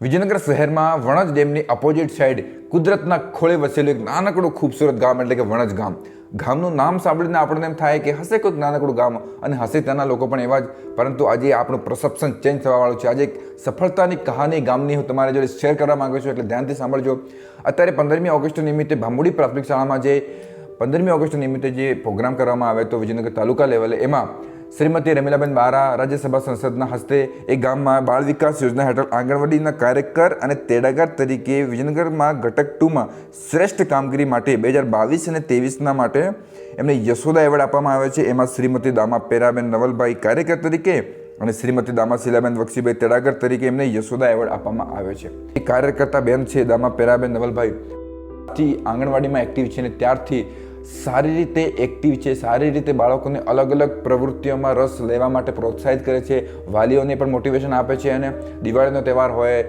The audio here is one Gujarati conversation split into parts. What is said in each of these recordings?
વિજયનગર શહેરમાં વણજ ડેમની અપોઝિટ સાઈડ કુદરતના ખોળે વસેલું એક નાનકડું ખૂબસૂરત ગામ એટલે કે વણજ ગામ. ગામનું નામ સાંભળીને આપણને એમ થાય કે હશે કોઈક નાનકડું ગામ અને હશે ત્યાંના લોકો પણ એવા જ. પરંતુ આજે આપણું પરસેપ્શન ચેન્જ થવાવાળું છે. આજે એક સફળતાની કહાની ગામની હું તમારી જોડે શેર કરવા માગું છું. એટલે ધ્યાનથી સાંભળજો. અત્યારે પંદરમી ઓગસ્ટ નિમિત્તે ભાંબુડી પ્રાથમિક શાળામાં જે પંદરમી ઓગસ્ટ નિમિત્તે જે પ્રોગ્રામ કરવામાં આવ્યો હતો વિજયનગર તાલુકા લેવલે એમાં શ્રીમતી રમીલાબેન બારા રાજ્યસભા સંસદના હસ્તે એ ગામમાં બાળ વિકાસ યોજના હેઠળ આંગણવાડીના કાર્યકર અને તેડાગર તરીકે વિજયનગરમાં ઘટક ટુમાં શ્રેષ્ઠ કામગીરી માટે બે હજાર બાવીસ અને ત્રેવીસના માટે એમને યશોદા એવોર્ડ આપવામાં આવે છે. એમાં શ્રીમતી દામા પેરાબેન નવલભાઈ કાર્યકર તરીકે અને શ્રીમતી દામા શીલાબેન વક્ષીભાઈ તેડાગર તરીકે એમને યશોદા એવોર્ડ આપવામાં આવ્યો છે. એ કાર્યકર્તા બેન છે દામા પેરાબેન નવલભાઈ. થી આંગણવાડીમાં એક્ટિવ છે અને ત્યારથી સારી રીતે એક્ટિવ છે, સારી રીતે બાળકોને અલગ અલગ પ્રવૃત્તિઓમાં રસ લેવા માટે પ્રોત્સાહિત કરે છે, વાલીઓને પણ મોટિવેશન આપે છે અને દિવાળીનો તહેવાર હોય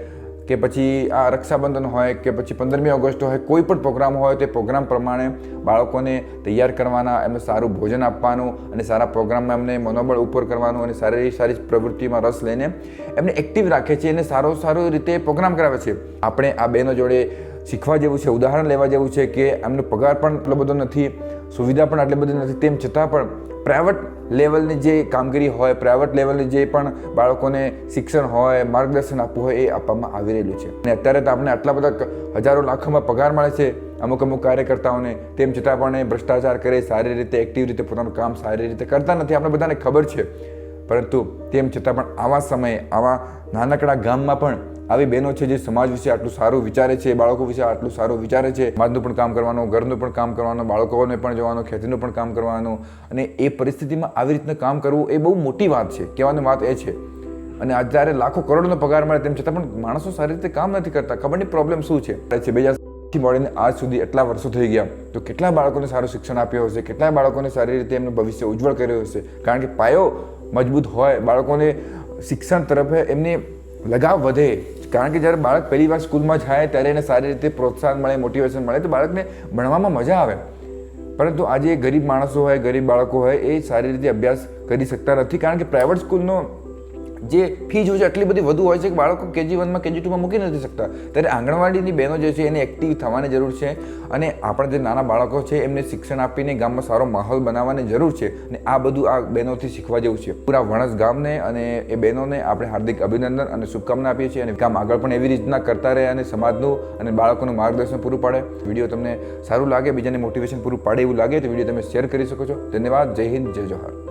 કે પછી આ રક્ષાબંધન હોય કે પછી પંદરમી ઓગસ્ટ હોય, કોઈ પણ પ્રોગ્રામ હોય તે પ્રોગ્રામ પ્રમાણે બાળકોને તૈયાર કરવાના, એમને સારું ભોજન આપવાનું અને સારા પ્રોગ્રામમાં એમને મનોબળ ઉપર કરવાનું અને સારી સારી પ્રવૃત્તિમાં રસ લઈને એમને એક્ટિવ રાખે છે અને સારો સારો રીતે પ્રોગ્રામ કરાવે છે. આપણે આ બહેનો જોડે શીખવા જેવું છે, ઉદાહરણ લેવા જેવું છે કે એમનો પગાર પણ એટલો બધો નથી, સુવિધા પણ આટલી બધી નથી, તેમ છતાં પણ પ્રાઇવેટ લેવલની જે કામગીરી હોય પ્રાઇવેટ લેવલની જે પણ બાળકોને શિક્ષણ હોય, માર્ગદર્શન આપવું હોય, એ આપવામાં આવી રહેલું છે. અને અત્યારે તો આપણે આટલા બધા હજારો લાખોમાં પગાર મળે છે, અમુક અમુક કાર્યકર્તાઓને, તેમ છતાં પણ એ ભ્રષ્ટાચાર કરે, સારી રીતે એક્ટિવ રીતે પોતાનું કામ સારી રીતે કરતા નથી, આપણે બધાને ખબર છે. પરંતુ તેમ છતાં પણ આવા સમયે, આવા નાનકડા ગામમાં પણ આવી બહેનો છે જે સમાજ વિશે આટલું સારું વિચારે છે, બાળકો વિશે આટલું સારું વિચારે છે, સમાજનું પણ કામ કરવાનું, ઘરનું પણ કામ કરવાનું, બાળકોને પણ જવાનું, ખેતીનું પણ કામ કરવાનું. અને એ પરિસ્થિતિમાં આવી રીતના કામ કરવું એ બહુ મોટી વાત છે. કહેવાની વાત એ છે. અને અત્યારે લાખો કરોડનો પગાર મળે તેમ છતાં પણ માણસો સારી રીતે કામ નથી કરતા. ખબર નહીં પ્રોબ્લેમ શું છે, બે હજારથી મળીને આજ સુધી એટલા વર્ષો થઈ ગયા. તો કેટલા બાળકોને સારું શિક્ષણ આપ્યું હશે? કેટલા બાળકોને સારી રીતે એમનું ભવિષ્ય ઉજ્જવળ કર્યું હશે? કારણ કે પાયો મજબૂત હોય, બાળકોને શિક્ષણ તરફ એમને લગાવ વધે. કારણ કે જ્યારે બાળક પહેલી વાર સ્કૂલમાં જાય ત્યારે એને સારી રીતે પ્રોત્સાહન મળે મોટિવેશન મળે, તો બાળકને ભણવામાં મજા આવે. પરંતુ આજે ગરીબ માણસો હોય, ગરીબ બાળકો હોય, એ સારી રીતે અભ્યાસ કરી શકતા નથી. કારણ કે પ્રાઇવેટ સ્કૂલનો જે ફી હોય છે એટલી બધી વધુ હોય છે કે બાળકો કેજી વનમાં કેજી ટુમાં મૂકી નથી શકતા. ત્યારે આંગણવાડીની બહેનો જે છે એને એક્ટિવ થવાની જરૂર છે અને આપણા જે નાના બાળકો છે એમને શિક્ષણ આપીને ગામમાં સારો માહોલ બનાવવાની જરૂર છે અને આ બધું આ બહેનોથી શીખવા જેવું છે. પૂરા વણસ ગામને અને એ બહેનોને આપણે હાર્દિક અભિનંદન અને શુભકામના આપીએ છીએ અને કામ આગળ પણ એવી રીતના કરતા રહે અને સમાજનું અને બાળકોનું માર્ગદર્શન પૂરું પાડે. વીડિયો તમને સારું લાગે, બીજાને મોટિવેશન પૂરું પાડે એવું લાગે તો વીડિયો તમે શેર કરી શકો છો. ધન્યવાદ. જય હિન્દ, જય જોહાર